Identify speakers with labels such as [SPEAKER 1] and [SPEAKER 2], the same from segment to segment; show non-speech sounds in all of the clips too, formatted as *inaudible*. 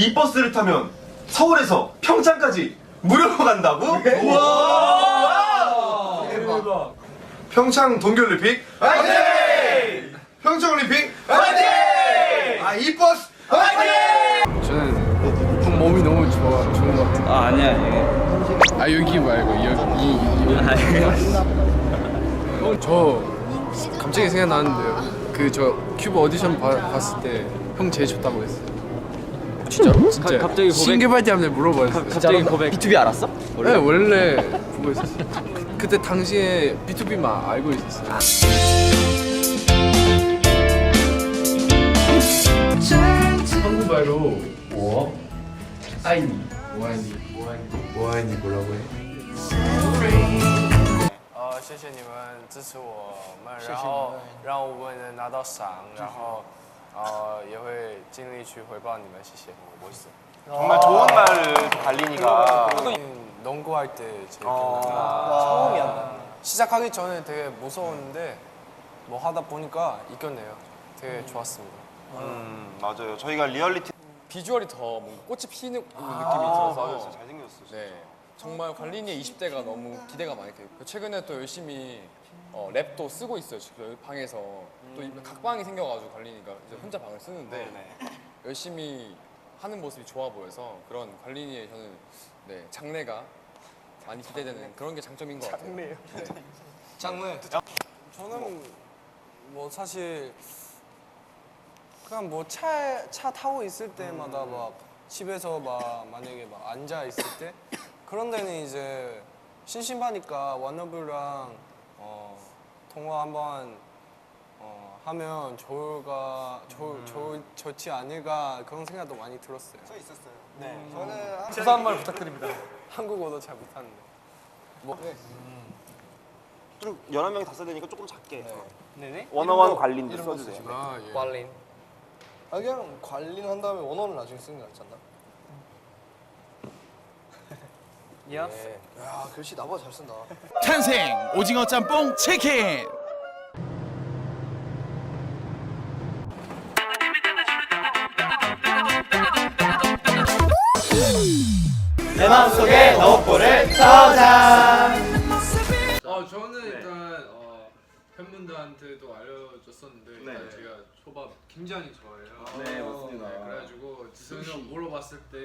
[SPEAKER 1] 이 버스를 타면 서울에서 평창까지 무료로 간다고? *laughs* 우와! 대박. 평창 동계올림픽 화이팅! 평창올림픽 화이팅! 아, 이 버스 화이팅!
[SPEAKER 2] 저는 형 몸이 너무 좋아 좋은 것 같아요.
[SPEAKER 3] 아 아니야 아니야
[SPEAKER 2] 아 여기 말고 여기 이, 저 갑자기 생각나는데요. 그 저 큐브 오디션 봐- 봤을 때 형 제일 좋다고 했어요. 진짜? 진짜.
[SPEAKER 3] 가- 갑자기 고백-
[SPEAKER 2] 신개발대한테 물어봐요.
[SPEAKER 3] 갑자기 고백 B2B 알았어?
[SPEAKER 2] 네 원래 보고 있었어요. 그때 당시에 B2B만 알고 있었어요. 한국말로 뭐? 아이니 뭐아이니 뭐아이니 뭐라고 해?
[SPEAKER 4] 呃，谢谢你们支持我们，然后让我们能拿到赏，然后 呃也会尽力去回报你们，谢谢。멋있어.
[SPEAKER 1] 정말 좋은 말을 달리니까
[SPEAKER 4] 농구할 때 제일 기억나. 처음이야. 시작하기 전에 되게 무서웠는데 뭐 하다 보니까 이겨내요. 되게 좋았습니다.
[SPEAKER 1] 음, 맞아요. 저희가 리얼리티
[SPEAKER 4] 비주얼이 더 뭔가 꽃이 피는 느낌이
[SPEAKER 1] 맞았어.
[SPEAKER 4] 들어서
[SPEAKER 1] 잘생겼어. 진짜.
[SPEAKER 4] 네. 정말 관린이의 20대가 너무 기대가 많이 돼요. 최근에 또 열심히 어, 랩도 쓰고 있어요. 지금 방에서 또 이- 각방이 생겨가지고 관린이가 이제 혼자 방을 쓰는데 *laughs* 열심히 하는 모습이 좋아 보여서 그런 관린이의 저는 네, 장래가 많이 기대되는 그런 게 장점인 것 같아요. 장래요. 네. *laughs* 장래. 저는 뭐 사실 그냥 뭐 차 차 타고 있을 때마다 막 집에서 막 만약에 막 앉아 있을 때 그런 데는 이제 심심하니까 워너블랑 어, 통화 한번 어, 하면 좋을까 좋, 좋, 좋지 않을까 그런 생각도 많이 들었어요. 저 있었어요. 네. 저는 주사 한말 부탁드립니다. *laughs* 한국어도 잘 못하는데. 뭐 네.
[SPEAKER 1] 좀 여러 명이 다 써야 되니까 조금 작게.
[SPEAKER 4] 네네.
[SPEAKER 1] 원어원 관리인도 써주세요.
[SPEAKER 2] 아 예.
[SPEAKER 4] 관린.
[SPEAKER 5] 아 그냥 관리는 한 다음에 원어는 나중에 쓰는 게 낫지 않나?
[SPEAKER 4] 야.
[SPEAKER 5] 야 글씨 나보다 잘 쓴다 *laughs*
[SPEAKER 6] 탄생 오징어 짬뽕 치킨
[SPEAKER 1] 내 마음속에 너볼을 찾아.
[SPEAKER 2] 어 저는 일단 어, 팬분들한테도 알려줬었는데 일단
[SPEAKER 1] 네.
[SPEAKER 2] 제가 초밥 굉장히 좋아해요.
[SPEAKER 1] 네, 맞습니다.
[SPEAKER 2] 네, 그래가지고 지성이 형 물어봤을 때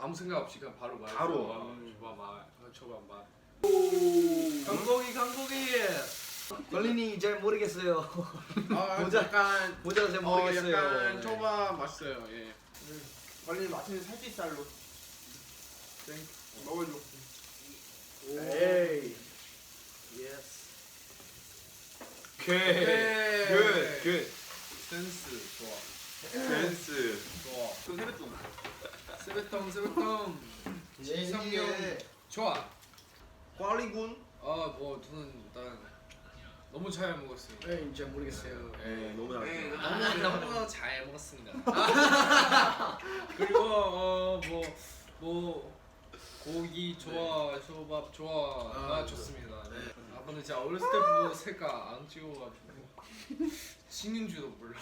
[SPEAKER 2] 아무 생각 없이 그냥 바로 말했어.
[SPEAKER 1] 바로.
[SPEAKER 2] 어, 초밥 맛, 어, 초밥 맛. 강고기 강고기.
[SPEAKER 5] 관리니 잘 모르겠어요 *laughs*
[SPEAKER 2] 아
[SPEAKER 5] 모자-
[SPEAKER 2] 약간
[SPEAKER 5] 모자도 잘
[SPEAKER 2] 어
[SPEAKER 5] 모르겠어요
[SPEAKER 2] 약간 초밥 맛있어요. 예.
[SPEAKER 1] 관리 마침내 살찌살로.
[SPEAKER 2] 먹어줘.
[SPEAKER 5] 에이 예스
[SPEAKER 2] 오케이.
[SPEAKER 1] 굿, 굿.
[SPEAKER 2] 센스 좋아.
[SPEAKER 1] 댄스.
[SPEAKER 2] 좋아. 스베통 스베통. 지성형 좋아.
[SPEAKER 1] 관리군.
[SPEAKER 2] 아 뭐 저는 일단 너무 잘 먹었어요.
[SPEAKER 5] 에이 잘 모르겠어요
[SPEAKER 1] 네, 너무
[SPEAKER 2] 네,
[SPEAKER 1] 잘했어요.
[SPEAKER 2] 너무 너무 잘 먹었습니다. *laughs* *laughs* 그리고 어뭐뭐 뭐 고기 좋아, 초밥 좋아가 좋습니다. 네. 아 근데 제가 어렸을 때부터 색깔 안 찍어가지고 찍는 줄도 몰라.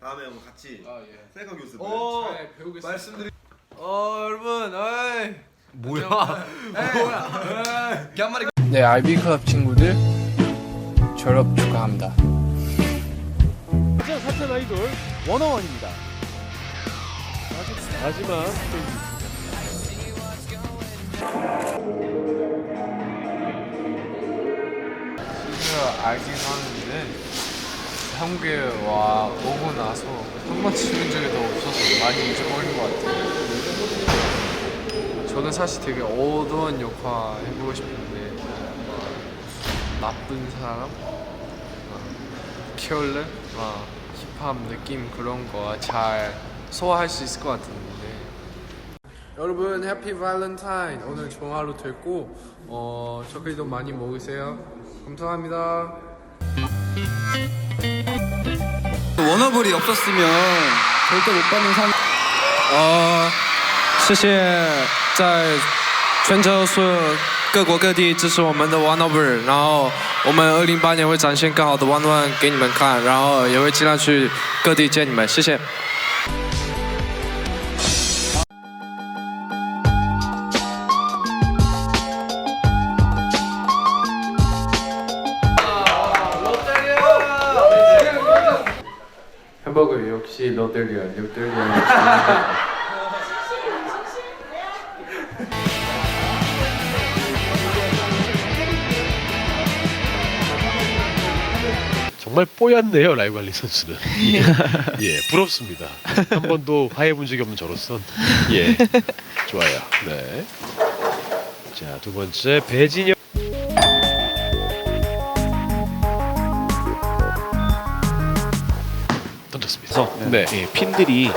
[SPEAKER 1] 다음에 뭐 같이
[SPEAKER 2] 아 예.
[SPEAKER 1] 셀카 교습을.
[SPEAKER 2] 잘 배우겠습니다.
[SPEAKER 5] 말씀드리-
[SPEAKER 2] 어 여러분, 어이. *laughs*
[SPEAKER 5] 네 IB 클럽 친구들 졸업 축하합니다
[SPEAKER 7] 사천 아이돌 원어원입니다. 마지막 스테이지.
[SPEAKER 2] 진짜 알긴 하는데 한국에 와 오고 나서 한번 치는 적이 더 없어서 많이 잊어버린 것 같아요. 저는 사실 되게 어두운 역할 해보고 싶은데 막 나쁜 사람, 막 힙합 느낌 그런 거 잘 소화할 수 있을 것 같은데. 여러분 해피 발렌타인 오늘 좋은 하루 됐고 어 초콜릿도 많이 먹으세요. 감사합니다.
[SPEAKER 3] 워너블이 없었으면 절대 못 받는 상. 어, 谢谢，在全球所有各国各地支持我们的 One Over，然后我们二零八年会展现更好的 One One 给你们看，然后也会尽量去各地见你们，谢谢。
[SPEAKER 8] 햄버거예 *laughs*
[SPEAKER 9] 정말 뽀얗네요 라이브 관리 선수는. *laughs* 예 부럽습니다. 한 번도 화해 본 적이 없는 저로선. 예 좋아요. 네자 두 번째 배진영 던졌습니다. 네.
[SPEAKER 7] 예, 핀들이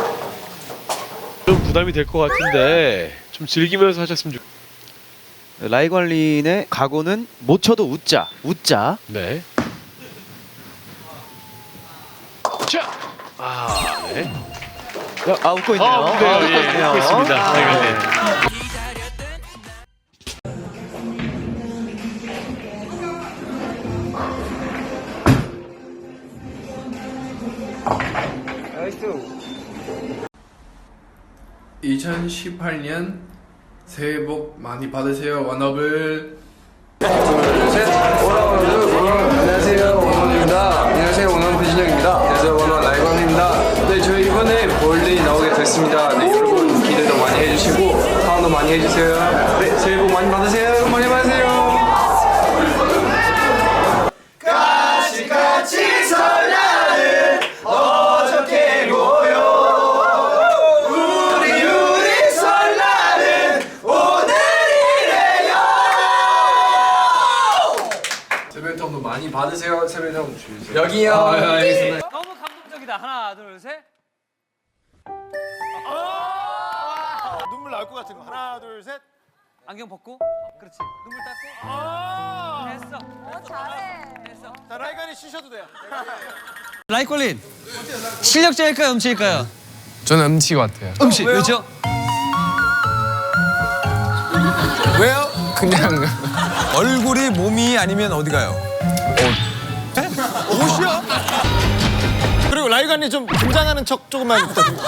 [SPEAKER 9] 좀 부담이 될 것 같은데 좀 즐기면서 하셨으면 좋
[SPEAKER 7] 라이관린의 각오는 못 쳐도 웃자. 웃자.
[SPEAKER 9] 네. 아, 네.
[SPEAKER 7] 아 웃고 있네요.
[SPEAKER 9] 아, 웃네요.
[SPEAKER 7] 웃고
[SPEAKER 9] 예,
[SPEAKER 7] 있네요.
[SPEAKER 9] 웃고 있습니다.
[SPEAKER 7] 아,
[SPEAKER 9] 라이관린.
[SPEAKER 2] 네. 2018년 새해 복 많이 받으세요 원업을
[SPEAKER 4] 안녕하세요 됐습니다. 네 여러분 기대도 많이 해주시고 사랑도 많이 해주세요. 네 새해 복 많이 받으세요. 많이 받으세요.
[SPEAKER 1] 같이 설날은 어저께 고요 우리 우리 설날은 오늘이래요
[SPEAKER 2] 세뱃돈도 많이 받으세요 세뱃돈 주세요
[SPEAKER 4] 여기요.
[SPEAKER 2] 아, 알겠습니다
[SPEAKER 3] 너무 감동적이다. 하나, 둘, 셋.
[SPEAKER 5] 눈물 나올 것 같은 거. 하나, 둘, 셋.
[SPEAKER 3] 안경 벗고. 그렇지. 눈물 닦고. 됐어.
[SPEAKER 10] 잘해.
[SPEAKER 3] 됐어.
[SPEAKER 5] 자, 라이간이 쉬셔도 돼요.
[SPEAKER 3] 라이콜린. 실력자일까요, 음치일까요?
[SPEAKER 2] 저는 음치 같아요
[SPEAKER 3] 음치. 왜죠?
[SPEAKER 4] 왜요?
[SPEAKER 2] 그냥
[SPEAKER 4] 얼굴이 몸이 아니면 어디 가요?
[SPEAKER 5] 옷이요? 그리고 라이간이 좀 긴장하는 척 조금만 부탁드립니다.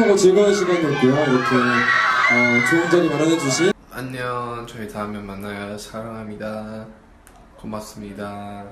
[SPEAKER 11] 하고 즐거운 시간이었고요. 이렇게 어, 좋은 자리 마련해 주신
[SPEAKER 2] 안녕. 저희 다음에 만나요. 사랑합니다. 고맙습니다